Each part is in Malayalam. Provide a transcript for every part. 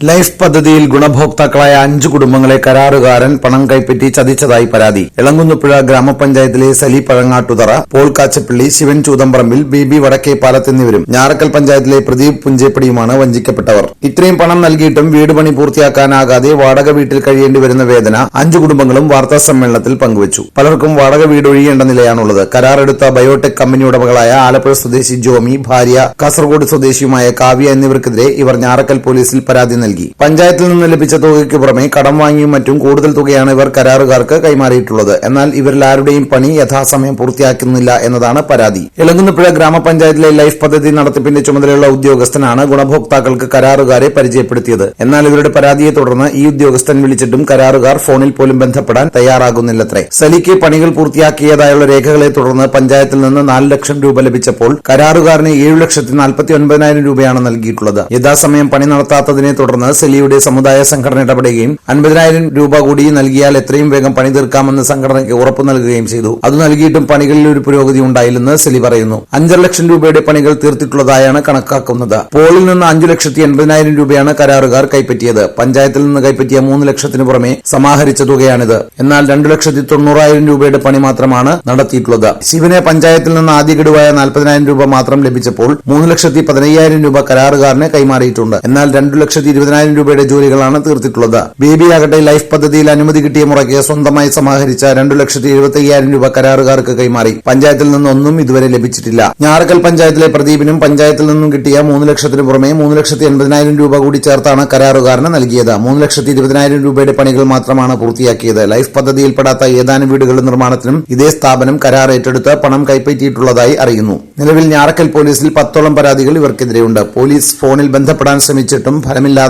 ലൈഫ് പദ്ധതിയിൽ ഗുണഭോക്താക്കളായ അഞ്ച് കുടുംബങ്ങളെ കരാറുകാരൻ പണം കൈപ്പറ്റി ചതിച്ചതായി പരാതി. ഇളങ്കുന്നപ്പുഴ ഗ്രാമപഞ്ചായത്തിലെ സലി പഴങ്ങാട്ടുതറ പോൾ കാച്ചപ്പള്ളി ശിവൻ ചൂതമ്പറമ്പിൽ ബേബി വടക്കേപ്പാലത്ത് എന്നിവരും ഞാറക്കൽ പഞ്ചായത്തിലെ പ്രദീപ് പുഞ്ചേപ്പടിയുമാണ് വഞ്ചിക്കപ്പെട്ടവർ. ഇത്രയും പണം നൽകിയിട്ടും വീട് പണി പൂർത്തിയാക്കാനാകാതെ വാടക വീട്ടിൽ കഴിയേണ്ടി വരുന്ന വേദന അഞ്ച് കുടുംബങ്ങളും വാർത്താ സമ്മേളനത്തിൽ പങ്കുവച്ചു. പലർക്കും വാടക വീട് ഒഴിയേണ്ട നിലയാണുള്ളത്. കരാറെടുത്ത ബയോടെക് കമ്പനി ഉടമകളായ ആലപ്പുഴ സ്വദേശി ജോമി ഭാര്യ കാസർഗോഡ് സ്വദേശിയുമായ കാവ്യ എന്നിവർക്കെതിരെ ഇവർ ഞാറക്കൽ പോലീസിൽ പരാതി നൽകി. പഞ്ചായത്തിൽ നിന്ന് ലഭിച്ച തുകയ്ക്ക് പുറമെ കടം വാങ്ങിയും മറ്റും കൂടുതൽ തുകയാണ് ഇവർ കരാറുകാർക്ക് കൈമാറിയിട്ടുള്ളത്. എന്നാൽ ഇവരിൽ ആരുടെയും പണി യഥാസമയം പൂർത്തിയാക്കുന്നില്ല എന്നതാണ് പരാതി. ഇളങ്കുന്നപ്പുഴ ഗ്രാമപഞ്ചായത്തിലെ ലൈഫ് പദ്ധതി നടത്തിപ്പിന്റെ ചുമതലയുള്ള ഉദ്യോഗസ്ഥനാണ് ഗുണഭോക്താക്കൾക്ക് കരാറുകാരെ പരിചയപ്പെടുത്തിയത്. എന്നാൽ ഇവരുടെ പരാതിയെ തുടർന്ന് ഈ ഉദ്യോഗസ്ഥൻ വിളിച്ചിട്ടും കരാറുകാർ ഫോണിൽ പോലും ബന്ധപ്പെടാൻ തയ്യാറാകുന്നില്ലത്രേ. സലിക്ക് പണികൾ പൂർത്തിയാക്കിയതായുള്ള രേഖകളെ തുടർന്ന് പഞ്ചായത്തിൽ നിന്ന് നാല് ലക്ഷം രൂപ ലഭിച്ചപ്പോൾ കരാറുകാരന് ഏഴു ലക്ഷത്തി നാൽപ്പത്തി ഒൻപതിനായിരം രൂപയാണ് നൽകിയിട്ടുള്ളത്. യഥാസമയം പണി നടത്താത്തതിനെ തുടർന്ന് സെലിയുടെ സമുദായ സംഘടന ഇടപെടുകയും അൻപതിനായിരം രൂപ കൂടി നൽകിയാൽ എത്രയും വേഗം പണി തീർക്കാമെന്ന് സംഘടനയ്ക്ക് ഉറപ്പു നൽകുകയും ചെയ്തു. അത് നൽകിയിട്ടും പണികളിൽ ഒരു പുരോഗതി ഉണ്ടായില്ലെന്ന് സെലി പറയുന്നു. അഞ്ചര ലക്ഷം രൂപയുടെ പണികൾ തീർത്തിട്ടുള്ളതായാണ് കണക്കാക്കുന്നത്. പോളിൽ നിന്ന് അഞ്ചു ലക്ഷത്തി എൺപതിനായിരം രൂപയാണ് കരാറുകാർ കൈപ്പറ്റിയത്. പഞ്ചായത്തിൽ നിന്ന് കൈപ്പറ്റിയ മൂന്ന് ലക്ഷത്തിന് പുറമെ സമാഹരിച്ച തുകയാണിത്. എന്നാൽ രണ്ടു ലക്ഷത്തി തൊണ്ണൂറായിരം രൂപയുടെ പണി മാത്രമാണ് നടത്തിയിട്ടുള്ളത്. ശിവനെ പഞ്ചായത്തിൽ നിന്ന് ആദ്യ ഗഡുവായ നാൽപ്പതിനായിരം രൂപ മാത്രം ലഭിച്ചപ്പോൾ മൂന്ന് ലക്ഷത്തി പതിനയ്യായിരം രൂപ കരാറുകാരനെ കൈമാറിയിട്ടുണ്ട്. എന്നാൽ രണ്ടു ലക്ഷത്തി ഇരുപതിനായിരം രൂപയുടെ ജോലികളാണ് തീർത്തിട്ടുള്ളത്. ബേബി ആകട്ടെ ലൈഫ് പദ്ധതിയിൽ അനുമതി കിട്ടിയ മുറയ്ക്ക് സ്വന്തമായി സമാഹരിച്ച രണ്ടു ലക്ഷത്തി എഴുപത്തി അയ്യായിരം രൂപ കരാറുകാർക്ക് കൈമാറി. പഞ്ചായത്തിൽ നിന്നൊന്നും ഇതുവരെ ലഭിച്ചിട്ടില്ല. ഞാറക്കൽ പഞ്ചായത്തിലെ പ്രദീപിനും പഞ്ചായത്തിൽ നിന്നും കിട്ടിയ മൂന്ന് ലക്ഷത്തിന് പുറമെ മൂന്ന് ലക്ഷത്തി എൺപതിനായിരം രൂപ കൂടി ചേർത്താണ് കരാറുകാരന് നൽകിയത്. മൂന്ന് ലക്ഷത്തി ഇരുപതിനായിരം രൂപയുടെ പണികൾ മാത്രമാണ് പൂർത്തിയാക്കിയത്. ലൈഫ് പദ്ധതിയിൽപ്പെടാത്ത ഏതാനും വീടുകളുടെ നിർമ്മാണത്തിനും ഇതേ സ്ഥാപനം കരാർ ഏറ്റെടുത്ത് പണം കൈപ്പറ്റിയിട്ടുള്ളതായി അറിയുന്നു. നിലവിൽ ഞാറക്കൽ പോലീസിൽ പത്തോളം പരാതികൾ ഇവർക്കെതിരെയുണ്ട്. പോലീസ് ഫോണിൽ ബന്ധപ്പെടാൻ ശ്രമിച്ചിട്ടും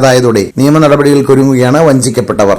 ഫലമില്ലാതായതോടെ നിയമ നടപടികൾക്കൊരുങ്ങുകയാണ് വഞ്ചിക്കപ്പെട്ടവർ